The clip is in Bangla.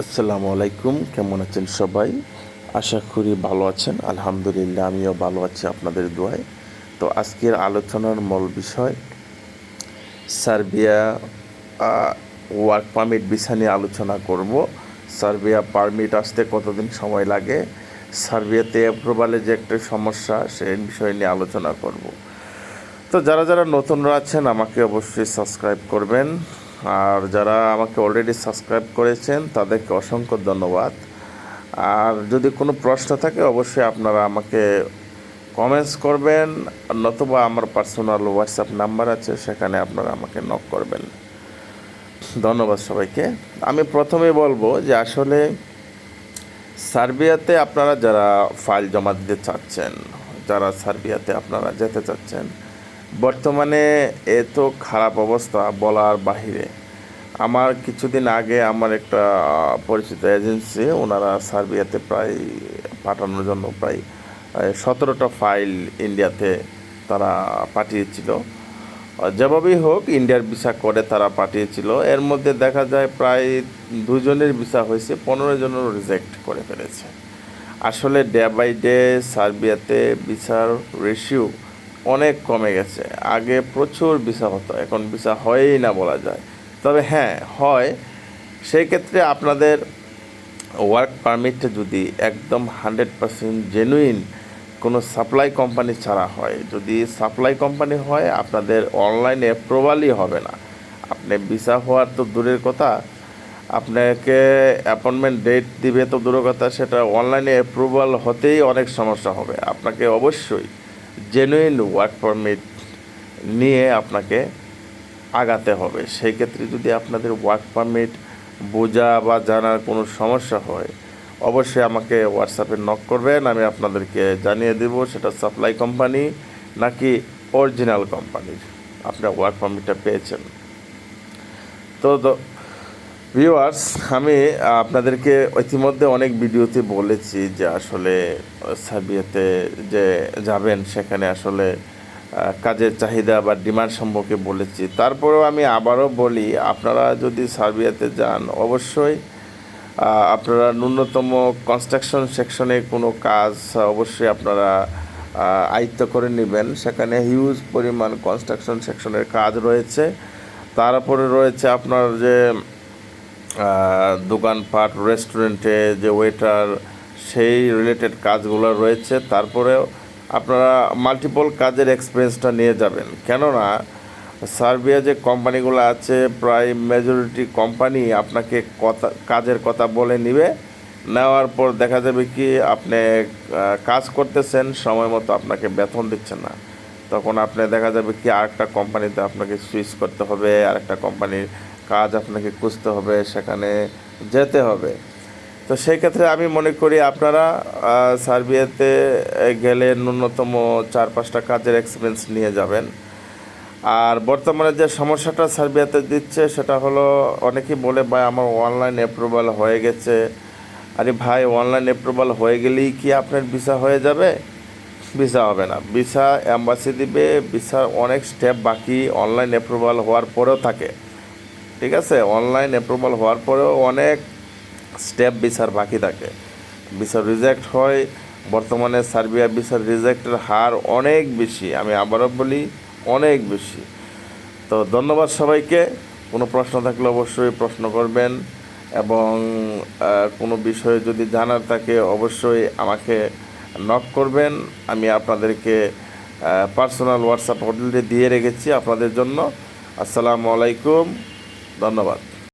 আসসালামু আলাইকুম, কেমন আছেন সবাই? আশা করি ভালো আছেন। আলহামদুলিল্লাহ, আমিও ভালো আছি আপনাদের দোয়ায়। তো আজকের আলোচনার মূল বিষয়, সার্বিয়া ওয়ার্ক পারমিট ভিসা নিয়ে আলোচনা করব। সার্বিয়া পারমিট আসতে কতদিন সময় লাগে? সার্বিয়াতে অ্যাপ্রুভালে যে একটা সমস্যা সেই বিষয় নিয়ে আলোচনা করব। তো যারা যারা নতুনরা আছেন, আমাকে অবশ্যই সাবস্ক্রাইব করবেন। আর যারা আমাকে অলরেডি সাবস্ক্রাইব করেছেন, তাদেরকে অসংখ্য ধন্যবাদ। আর যদি কোনো প্রশ্ন থাকে, অবশ্যই আপনারা আমাকে কমেন্টস করবেন, নতুবা আমার পার্সোনাল হোয়াটসঅ্যাপ নাম্বার আছে, সেখানে আপনারা আমাকে নক করবেন। ধন্যবাদ সবাইকে। আমি প্রথমে বলব যে আসলে সার্বিয়াতে আপনারা যারা ফাইল জমা দিতে চাচ্ছেন, যারা সার্বিয়াতে আপনারা যেতে চাচ্ছেন বর্তমানে এত খারাপ অবস্থা বলার বাহিরে। আমার কিছুদিন আগে আমার একটা পরিচিত এজেন্সি, ওনারা সার্বিয়াতে প্রায় পাঠানোর জন্য প্রায় সতেরোটা ফাইল ইন্ডিয়াতে তারা পাঠিয়েছিল। যেভাবেই হোক, ইন্ডিয়ার ভিসা করে তারা পাঠিয়েছিল। এর মধ্যে দেখা যায় প্রায় দুজনের ভিসা হয়েছে, পনেরো জনের রিজেক্ট করে ফেলেছে। আসলে ডে বাই ডে সার্বিয়াতে ভিসার রেশিও অনেক কমে গেছে। আগে প্রচুর ভিসা হতো, এখন ভিসা হয়ই না বলা যায়। তবে হ্যাঁ হয়। সেই ক্ষেত্রে আপনাদের ওয়ার্ক পারমিটটা যদি একদম হান্ড্রেড পার্সেন্ট জেনুইন কোনো সাপ্লাই কোম্পানি ছাড়া হয়, যদি সাপ্লাই কোম্পানি হয়, আপনাদের অনলাইনে অ্যাপ্রুভালই হবে না। আপনি ভিসা হওয়ার তো দূরের কথা, আপনাকে অ্যাপয়েন্টমেন্ট ডেট দিবে তো দূরের কথা, সেটা অনলাইনে অ্যাপ্রুভাল হতেই অনেক সমস্যা হবে। আপনাকে অবশ্যই জেনুইন ওয়ার্ক পারমিট নিয়ে আপনাকে আগাতে হবে। সেই ক্ষেত্রে যদি আপনাদের ওয়ার্ক পারমিট বোঝা বা জানার কোনো সমস্যা হয়, অবশ্যই আমাকে হোয়াটসঅ্যাপে নক করবেন, আমি আপনাদেরকে জানিয়ে দেব সেটা সাপ্লাই কোম্পানি নাকি অরিজিনাল কোম্পানির আপনার ওয়ার্ক পারমিটটা পেয়েছেন। তো ভিউয়ার্স আমি আপনাদেরকে ইতিমধ্যে অনেক ভিডিওতে বলেছি যে আসলে সাবিয়াতে যে যাবেন, সেখানে আসলে কাজের চাহিদা বা ডিমান্ড সম্পর্কে বলেছি। তারপরেও আমি আবারও বলি, আপনারা যদি সার্বিয়াতে যান, অবশ্যই আপনারা ন্যূনতম কনস্ট্রাকশন সেকশনে কোনো কাজ অবশ্যই আপনারা আয়ত্ত করে নেবেন। সেখানে হিউজ পরিমাণ কনস্ট্রাকশন সেকশনের কাজ রয়েছে। তারপরে রয়েছে আপনার যে দোকানপাট রেস্টুরেন্টে যে ওয়েটার সেই রিলেটেড কাজগুলো রয়েছে। তারপরেও আপনারা মাল্টিপল কাজের এক্সপিরিয়েন্সটা নিয়ে যাবেন। কেননা, সার্বিয়া যে কোম্পানিগুলো আছে, প্রায় মেজরিটি কোম্পানি আপনাকে কথা, কাজের কথা বলে নিবে। নেওয়ার পর দেখা যাবে কি, আপনি কাজ করতেছেন, সময় মতো আপনাকে বেতন দিচ্ছেন না। তখন আপনি দেখা যাবে কি, আরেকটা কোম্পানিতে আপনাকে সুইচ করতে হবে, আরেকটা কোম্পানির কাজ আপনাকে খুঁজতে হবে, সেখানে যেতে হবে। তো সেই ক্ষেত্রে আমি মনে করি আপনারা সার্বিয়াতে গেলে ন্যূনতম চার পাঁচটা কাজের এক্সপিরিয়েন্স নিয়ে যাবেন। আর বর্তমানে যে সমস্যাটা সার্বিয়াতে দিচ্ছে, সেটা হলো অনেকেই বলে, ভাই, আমার অনলাইন অ্যাপ্রুভাল হয়ে গেছে। আরে ভাই অনলাইন অ্যাপ্রুভাল হয়ে গেলেই কি আপনার ভিসা হয়ে যাবে? ভিসা হবে না। ভিসা অ্যাম্বাসি দিবে ভিসার অনেক স্টেপ বাকি অনলাইন অ্যাপ্রুভাল হওয়ার পরেও থাকে। ঠিক আছে? অনলাইন অ্যাপ্রুভাল হওয়ার পরেও অনেক স্টেপ ভিসার বাকি থাকে। ভিসা রিজেক্ট হয়, বর্তমানে সার্বিয়া ভিসার রিজেক্টের হার অনেক বেশি, আমি আবারও বলি, অনেক বেশি। তো ধন্যবাদ সবাইকে, কোনো প্রশ্ন থাকলে অবশ্যই প্রশ্ন করবেন এবং কোনো বিষয়ে যদি জানার থাকে অবশ্যই আমাকে নক করবেন। আমি আপনাদেরকে পার্সোনাল হোয়াটসঅ্যাপ হোটেলটি দিয়ে রেখেছি আপনাদের জন্য। আসসালামু আলাইকুম। ধন্যবাদ।